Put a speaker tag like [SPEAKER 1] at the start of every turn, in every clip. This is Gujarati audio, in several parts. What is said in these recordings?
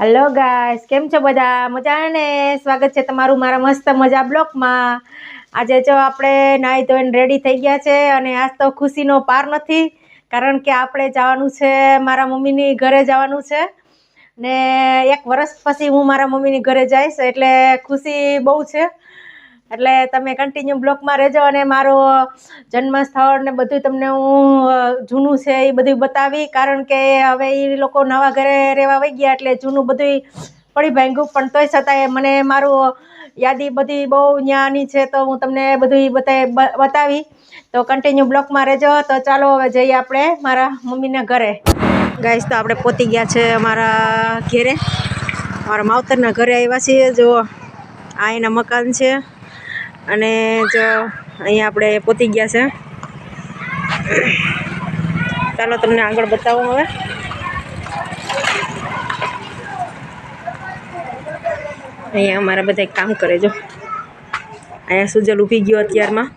[SPEAKER 1] હેલો ગાઈસ કેમ છો બધા? મજાને? સ્વાગત છે તમારું મારા મસ્ત મજા બ્લોકમાં. આજે જો આપણે નાહી ધોઈને રેડી થઈ ગયા છે અને આજ તો ખુશીનો પાર નથી, કારણ કે આપણે જવાનું છે મારા મમ્મીની ઘરે જવાનું છે. ને એક વર્ષ પછી હું મારા મમ્મીની ઘરે જઈશ, એટલે ખુશી બહુ છે. એટલે તમે કન્ટિન્યુ બ્લોકમાં રહેજો અને મારો જન્મ સ્થળ ને બધું તમને હું જૂનું છે એ બધું બતાવી. કારણ કે હવે એ લોકો નવા ઘરે રહેવા વહી ગયા એટલે જૂનું બધું પડી ભાંગ્યું. પણ તોય છતાંય મને મારું યાદી બધી બહુ ન્યાની છે તો હું તમને બધું બતાવી બતાવી. તો કન્ટિન્યુ બ્લોકમાં રહેજો. તો ચાલો હવે જઈએ આપણે મારા મમ્મીના ઘરે. ગાઈસ તો આપણે પહોંચી ગયા છે અમારા ઘેરે. મારા માવતરના ઘરે આવ્યા છીએ. જો આ એના મકાન છે. અને જો અહીંયા આપણે પહોંચી ગયા છે. ચાલો તમને આગળ બતાવું હવે. અહીંયા અમારા બધા કામ કરે જો. અહીંયા સુજલ ઊભી ગયો અત્યારમાં.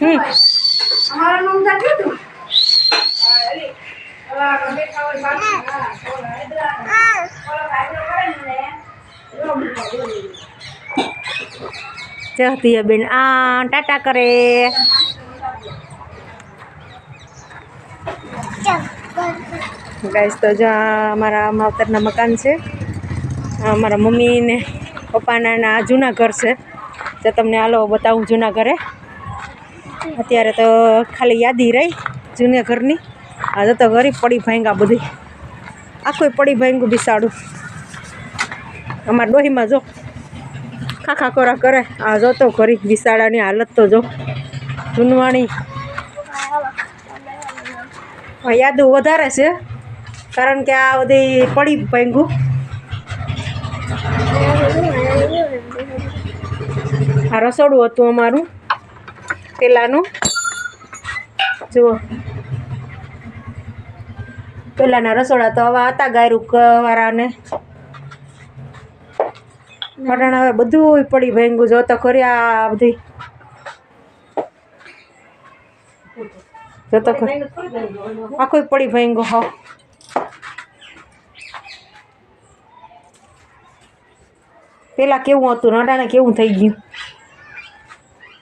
[SPEAKER 1] હમ. જતી બેન આ ટાટા કરે. ગાઈસ તો જો આ અમારા માવતરના મકાન છે. અમારા મમ્મી ને પપ્પાના જૂના ઘર છે. તો તમને હાલો બતાવું જૂના ઘરે. અત્યારે તો ખાલી યાદી રહી જૂના ઘરની. આ તો ગરીબ પડી ભાંગા બધી. આખું પડી ભાંગું બિસાડું. અમારા ડોહીમાં જો, ખાખા કોરા કરે, આ જો તો ખરી બિસાડાની હાલત તો જો. જૂનવાણી. યાદ યાદો વધારે છે, કારણ કે આ બધી પડી ભાંગું આ રસોડું હતું અમારું, પેલાનું. જુઓ. પેલાના રસોડા તો હવે હતા, ગાયરું વાળાને વટાણા હવે બધું પડી ભેંગું જો તો કર્યા બધી. જોતો આખું પડી ભેંગું હા. પેલા કેવું હતું નટાણે કેવું થઈ ગયું?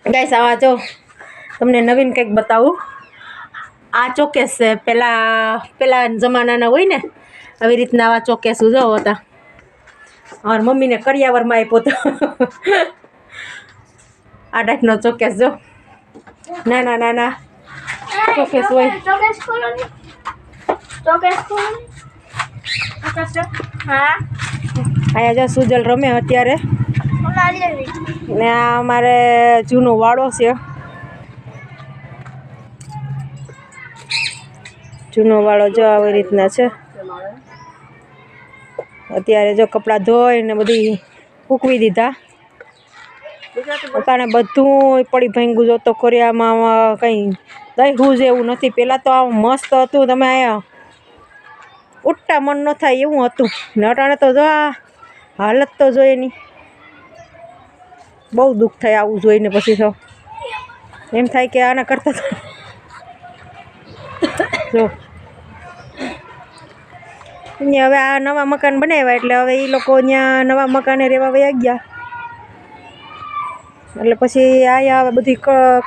[SPEAKER 1] ગાઈસ, આવા જો. તમને નવીન કંઈક બતાવું. આ ચોકેસ છે. પહેલાં પહેલાં જમાનાના હોય ને આવી રીતના આવા ચોકેસ જો હતા. અમારી મમ્મીને કરિયાવરમાં આપ્યો તો. આ ટાઈપનો ચોકેસ જો. ના ના ના ના. ચોકેસ હોય. અહીંયા જો સુજલ રમે અત્યારે. ને આ અમારે જૂનો વાળો છે. જૂનો વાળો જો આવી રીતના છે. અત્યારે જો કપડાં ધોઈને બધી સૂકવી દીધા. પોતાને બધું પડી ભાંગું જોતો કોરિયામાં કંઈ જ જેવું નથી. પહેલાં તો આમ મસ્ત હતું. તમે અહીંયા ઉઠતા મન ન થાય એવું હતું. ને અટાણે તો જો આ હાલત તો જો એની. બહુ દુઃખ થાય આવું જોઈને પછી તો. એમ થાય કે આના કરતા જો. અહીંયા હવે આ નવા મકાન બનાવ્યા એટલે હવે એ લોકો ત્યાં નવા મકાને રહેવા વયા ગયા. એટલે પછી આયા હવે બધી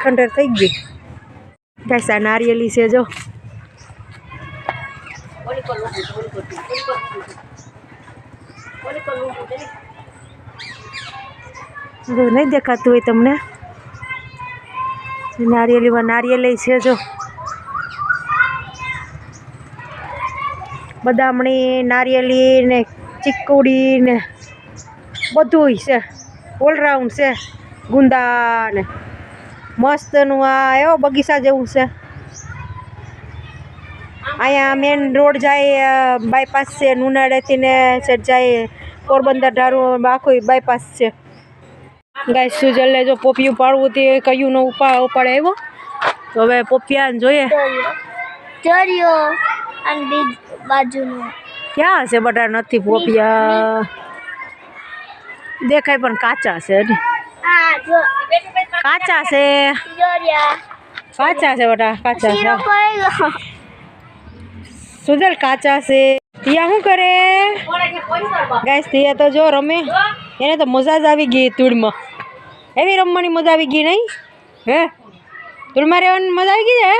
[SPEAKER 1] ખંડર થઈ ગઈ. ગાઈસ નારિયેલી છે જો. નહીં દેખાતું હોય તમને? નારિયેલીમાં નારિયેલ છે જો. બદામણી, નારિયેલી ને ચીકુડી ને બધું છે. ઓલરાઉન્ડ છે. ગુંદા ને મસ્તનું આ એવો બગીચા જેવું છે. અહીંયા મેન રોડ જાય બાયપાસ છે, નુનાળેથી ને સેટ જાય, પોરબંદર ધારું, આખું બાયપાસ છે. ગાય સુજલને જો પોપિયું પાડવું તે કયું નો ઉપા ઉપાડે આવ્યો? હવે પોપિયા જોઈએ.
[SPEAKER 2] દરિયો અને બીજ બાજુનું.
[SPEAKER 1] ક્યાં છે બટા નથી પોપિયા. દેખાય પણ કાચા છે કાચા છે. કાચા છે બટા કાચા છે સુધર કાચા છે. તિયા શું કરે? ગાઈસ તિયા તો જો રમે. એને તો મજા જ આવી ગઈ ધૂળમાં એવી રમવાની મજા આવી ગઈ નહીં? હે? તુડમાં રહેવાની મજા આવી ગઈ છે હે?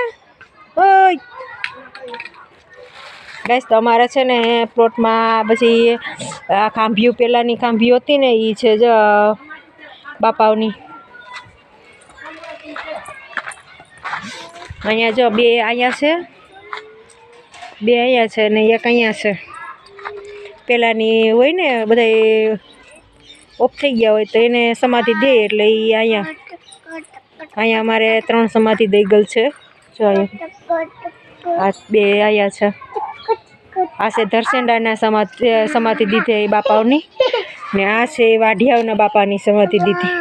[SPEAKER 1] ઓય. ગાઈસ તો અમારે છે ને પ્લોટમાં પછી આ ખાંભીઓ પહેલાંની ખાંભીઓ હતી ને એ છે જ બાપાઓની. અહીંયા જો બે અહીંયા છે. બે અહીંયા છે ને એક અહીંયા છે. પહેલાંની હોય ને બધા ઓફ થઈ ગયા હોય તો એને સમાધિ દે એટલે એ અહીંયા. અહીંયા અમારે ત્રણ સમાધિ દઈ ગયેલ છે. જો અહીંયા. આ બે અહીંયા છે. આ છે ધરસેંડાના સમાધિ સમાધિ દીધી એ બાપાઓની. ને આ છે વાઢિયાઓના બાપાની સમાધિ દીધી.